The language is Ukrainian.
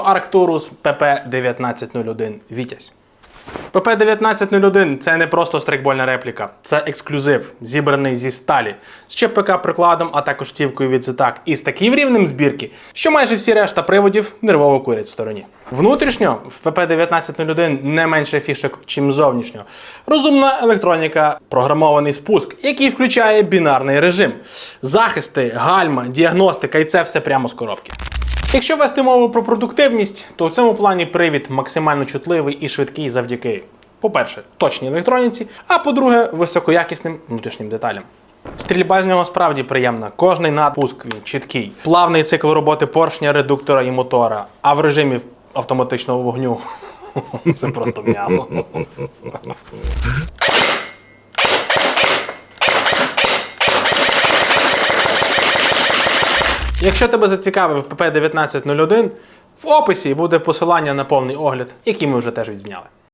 Arcturus PP1901 Вітязь. ПП-1901 це не просто стрейкбольна репліка, це ексклюзив, зібраний зі сталі, з ЧПК прикладом, а також цівкою від ZTAC і з таким рівнем збірки, що майже всі решта приводів нервово курять в стороні. Внутрішньо в ПП-1901 не менше фішок, чим зовнішньо. Розумна електроніка, програмований спуск, який включає бінарний режим, захисти, гальма, діагностика і це все прямо з коробки. Якщо вести мову про продуктивність, то в цьому плані привід максимально чутливий і швидкий завдяки, по-перше, точній електроніці, а по-друге, високоякісним внутрішнім деталям. Стрільба з нього справді приємна. Кожний надпуск він чіткий. Плавний цикл роботи поршня, редуктора і мотора, а в режимі автоматичного вогню це просто м'ясо. Якщо тебе зацікавив ПП-1901, в описі буде посилання на повний огляд, який ми вже теж відзняли.